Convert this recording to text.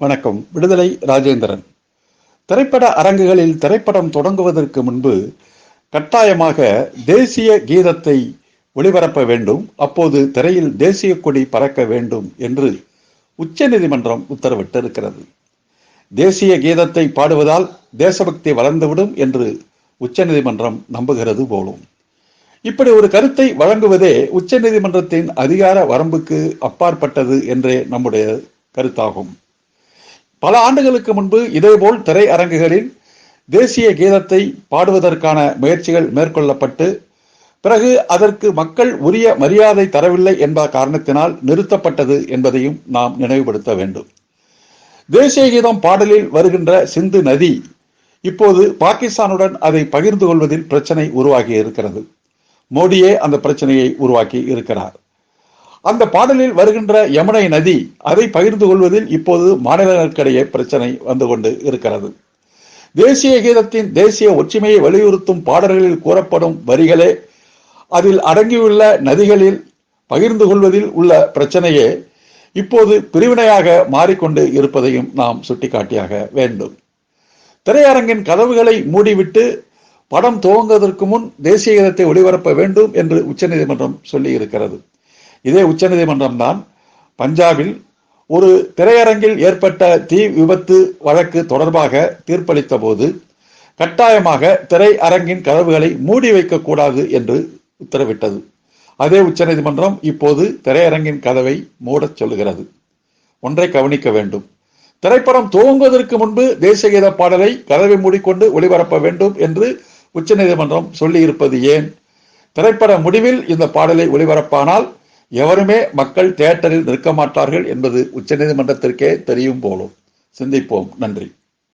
வணக்கம். விடுதலை ராஜேந்திரன். திரைப்பட அரங்குகளில் திரைப்படம் தொடங்குவதற்கு முன்பு கட்டாயமாக தேசிய கீதத்தை ஒளிபரப்ப வேண்டும். அப்போது திரையில் தேசிய கொடி பறக்க வேண்டும் என்று உச்சநீதிமன்றம் உத்தரவிட்டிருக்கிறது. தேசிய கீதத்தை பாடுவதால் தேசபக்தி வளர்ந்துவிடும் என்று உச்சநீதிமன்றம் நம்புகிறது போலும். இப்படி ஒரு கருத்தை வழங்குவதே உச்சநீதிமன்றத்தின் அதிகார வரம்புக்கு அப்பாற்பட்டது என்றே நம்முடைய கருத்தாகும். பல ஆண்டுகளுக்கு முன்பு இதேபோல் திரையரங்குகளில் தேசிய கீதத்தை பாடுவதற்கான முயற்சிகள் மேற்கொள்ளப்பட்டு பிறகு அதற்கு மக்கள் உரிய மரியாதை தரவில்லை என்ப காரணத்தினால் நிறுத்தப்பட்டது என்பதையும் நாம் நினைவுபடுத்த வேண்டும். தேசிய கீதம் பாடலில் வருகின்ற சிந்து நதி இப்போது பாகிஸ்தானுடன் அதை பகிர்ந்து கொள்வதில் பிரச்சனை உருவாகி இருக்கிறது. மோடியே அந்த பிரச்சனையை உருவாக்கி இருக்கிறார். அந்த பாடலில் வருகின்ற யமுனை நதி அதை பகிர்ந்து கொள்வதில் இப்போது மாநிலங்களுக்கிடையே பிரச்சனை வந்து கொண்டு இருக்கிறது. தேசிய கீதத்தின் தேசிய ஒற்றுமையை வலியுறுத்தும் பாடல்களில் கூறப்படும் வரிகளே அதில் அடங்கியுள்ள நதிகளில் பகிர்ந்து கொள்வதில் உள்ள பிரச்சனையே இப்போது பிரிவினையாக மாறிக்கொண்டு இருப்பதையும் நாம் சுட்டிக்காட்டியாக வேண்டும். திரையரங்கின் கதவுகளை மூடிவிட்டு படம் துவங்குவதற்கு முன் தேசிய கீதத்தை ஒளிபரப்ப வேண்டும் என்று உச்சநீதிமன்றம் சொல்லி இருக்கிறது இதே உச்சநீதிமன்றம் தான் பஞ்சாபில் ஒரு திரையரங்கில் ஏற்பட்ட தீ விபத்து வழக்கு தொடர்பாக தீர்ப்பளித்த போது கட்டாயமாக திரையரங்கின் கதவுகளை மூடி வைக்கக்கூடாது என்று உத்தரவிட்டது. அதே உச்சநீதிமன்றம் இப்போது திரையரங்கின் கதவை மூடச் சொல்லுகிறது. ஒன்றை கவனிக்க வேண்டும். திரைப்படம் துவங்குவதற்கு முன்பு தேசிய கீத பாடலை கதவை மூடிக்கொண்டு ஒளிபரப்ப வேண்டும் என்று உச்சநீதிமன்றம் சொல்லியிருப்பது ஏன்? திரைப்பட முடிவில் இந்த பாடலை ஒளிபரப்பானால் எவருமே மக்கள் தியேட்டரில் நிற்க மாட்டார்கள் என்பது உச்சநீதிமன்றத்திற்கே தெரியும் போலும். சிந்திப்போம். நன்றி.